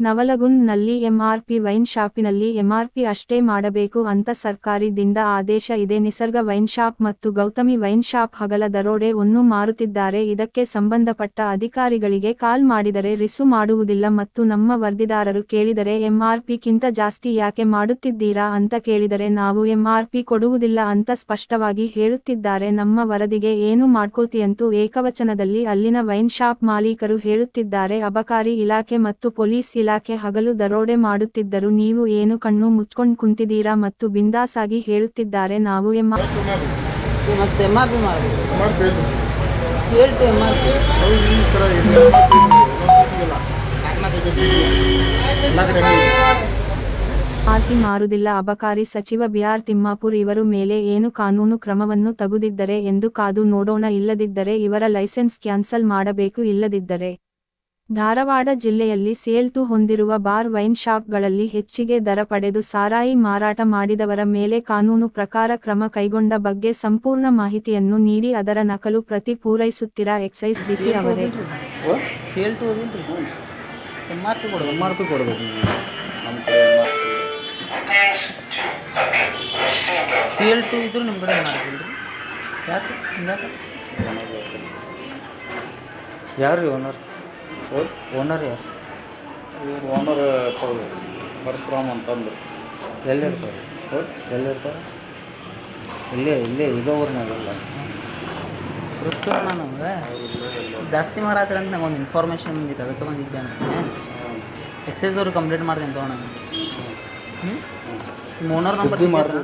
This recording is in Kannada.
ನವಲಗುಂದ್ನಲ್ಲಿ ಎಂಆರ್ಪಿ ವೈನ್ ಶಾಪಿನಲ್ಲಿ ಎಂಆರ್ಪಿ ಅಷ್ಟೇ ಮಾಡಬೇಕು ಅಂತ ಸರ್ಕಾರಿ ದಿಂದ ಆದೇಶ ಇದೆ. ನಿಸರ್ಗ ವೈನ್ ಶಾಪ್ ಮತ್ತು ಗೌತಮಿ ವೈನ್ ಶಾಪ್ ಹಗಲ ದರೋಡೆ ಒಂದು ಮಾರುತ್ತಿದ್ದಾರೆ. ಇದಕ್ಕೆ ಸಂಬಂಧಪಟ್ಟ ಅಧಿಕಾರಿಗಳಿಗೆ ಕಾಲ್ ಮಾಡಿದರೆ ರಿಸು ಮಾಡುವುದಿಲ್ಲ ಮತ್ತು ನಮ್ಮ ವರದಿದಾರರು ಕೇಳಿದರೆ ಎಂಆರ್ಪಿ ಕಿಂತ ಜಾಸ್ತಿ ಯಾಕೆ ಮಾಡುತ್ತಿದ್ದೀರಾ ಅಂತ ಕೇಳಿದರೆ ನಾವು ಎಂಆರ್ಪಿ ಕೊಡುವುದಿಲ್ಲ ಅಂತ ಸ್ಪಷ್ಟವಾಗಿ ಹೇಳುತ್ತಿದ್ದಾರೆ. ನಮ್ಮ ವರದಿಗೆ ಏನು ಮಾಡ್ಕೋತಿಯಂತೂ ಏಕವಚನದಲ್ಲಿ ಅಲ್ಲಿನ ವೈನ್ ಶಾಪ್ ಮಾಲೀಕರು ಹೇಳುತ್ತಿದ್ದಾರೆ. ಅಬಕಾರಿ ಇಲಾಖೆ ಮತ್ತು ಪೊಲೀಸ್ ಇಲಾಖೆ ಹಗಲು ದರೋಡೆ ಮಾಡುತ್ತಿದ್ದರು ನೀವು ಏನು ಕಣ್ಣು ಮುಚ್ಕೊಂಡು ಕುಂತಿದ್ದೀರಾ ಮತ್ತು ಬಿಂದಾಸಾಗಿ ಹೇಳುತ್ತಿದ್ದಾರೆ ನಾವು ಎಂ ಆರ್ತಿ ಮಾರುದಿಲ್ಲ ಅಬಕಾರಿ ಸಚಿವ ಬಿಆರ್ ತಿಮ್ಮಾಪುರ್ ಇವರು ಮೇಲೆ ಏನು ಕಾನೂನು ಕ್ರಮವನ್ನು ತೆಗೆದಿದ್ದರೆ ಎಂದು ಕಾದು ನೋಡೋಣ. ಇಲ್ಲದಿದ್ದರೆ ಇವರ ಲೈಸೆನ್ಸ್ ಕ್ಯಾನ್ಸಲ್ ಮಾಡಬೇಕು. ಇಲ್ಲದಿದ್ದರೆ ಧಾರವಾಡ ಜಿಲ್ಲೆಯಲ್ಲಿ ಸೇಲ್ ಟು ಹೊಂದಿರುವ ಬಾರ್ ವೈನ್ ಶಾಪ್ಗಳಲ್ಲಿ ಹೆಚ್ಚಿಗೆ ದರ ಪಡೆದು ಸಾರಾಯಿ ಮಾರಾಟ ಮಾಡಿದವರ ಮೇಲೆ ಕಾನೂನು ಪ್ರಕಾರ ಕ್ರಮ ಕೈಗೊಂಡ ಬಗ್ಗೆ ಸಂಪೂರ್ಣ ಮಾಹಿತಿಯನ್ನು ನೀಡಿ ಅದರ ನಕಲು ಪ್ರತಿ ಪೂರೈಸುತ್ತಿರಾ ಎಕ್ಸೈಸ್ ಡಿಸಿ ಅವರೇ. ಸೇಲ್ ಟು ಅದಿಲ್ರಿ ಎಂ ಆರ್ ಪಿ ಕೊಡೋದು ಎಂ ಆರ್ ಪಿ ಕೊಡಬೇಕು. ಸೇಲ್ ಟು ಇದ್ರು ನಿಮ್ಮ ಕಡೆ ಮಾಡಿದಿಲ್ಲ ರೀ ಯಾಕೆ? ಯಾರು ರೀ ಓನರ್ ಓನರ್ ಯಾರು? ಇವ್ರ ಓನರ್ ಪರಶುರಾಮ್ ಅಂತಂದು ಎಲ್ಲಿರ್ತಾರೆ? ಎಲ್ಲಿರ್ತಾರೆ? ಇಲ್ಲೇ ಇಲ್ಲೇ ಇದೇ ಊರಿನಾಗಲ್ಲ ಪ್ರಸ್ತುತ ನಮ್ಗೆ ಜಾಸ್ತಿ ಮಾಡಾತ್ರ ಅಂತ ನಂಗೆ ಒಂದು ಇನ್ಫಾರ್ಮೇಷನ್ ಬಂದಿತ್ತು. ಅದಕ್ಕೆ ಬಂದಿದ್ದೆ ನಾನು. ಎಕ್ಸೈಸ್ದವ್ರು ಕಂಪ್ಲೇಂಟ್ ಮಾಡ್ದೆ ಅಂತ ನಾನು ಹ್ಞೂ ನಿಮ್ಮ ಓನರ್ ನಂಬರ್ ಮಾಡ್ರಿ.